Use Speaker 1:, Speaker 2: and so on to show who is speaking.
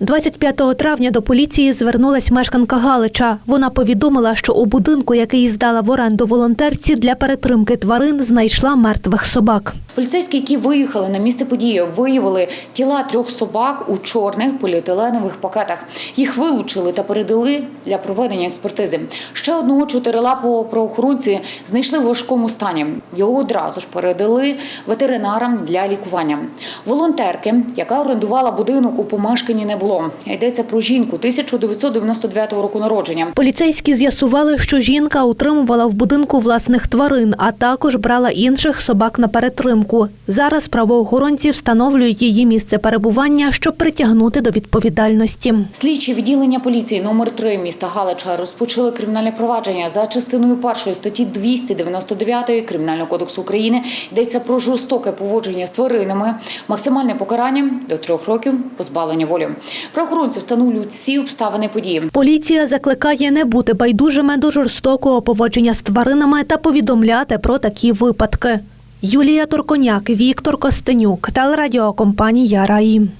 Speaker 1: 25 травня до поліції звернулась мешканка Галича. Вона повідомила, що у будинку, який здала в оренду волонтерці для перетримки тварин, знайшла мертвих собак.
Speaker 2: Поліцейські, які виїхали на місце події, виявили тіла трьох собак у чорних поліетиленових пакетах. Їх вилучили та передали для проведення експертизи. Ще одного чотирилапого правоохоронці знайшли в важкому стані. Його одразу ж передали ветеринарам для лікування. Волонтерки, яка орендувала будинок у помешканні, не. Йдеться про жінку 1999 року народження.
Speaker 1: Поліцейські з'ясували, що жінка утримувала в будинку власних тварин, а також брала інших собак на перетримку. Зараз правоохоронці встановлюють її місце перебування, щоб притягнути до відповідальності.
Speaker 2: Слідчі відділення поліції номер 3 міста Галича розпочали кримінальне провадження за частиною першої статті 299 Кримінального кодексу України. Йдеться про жорстоке поводження з тваринами, максимальне покарання до трьох років позбавлення волі. Правоохоронці встановлюють всі обставини події.
Speaker 1: Поліція закликає не бути байдужими до жорстокого поводження з тваринами та повідомляти про такі випадки. Юлія Турконяк, Віктор Костенюк, телерадіокомпанія Раї.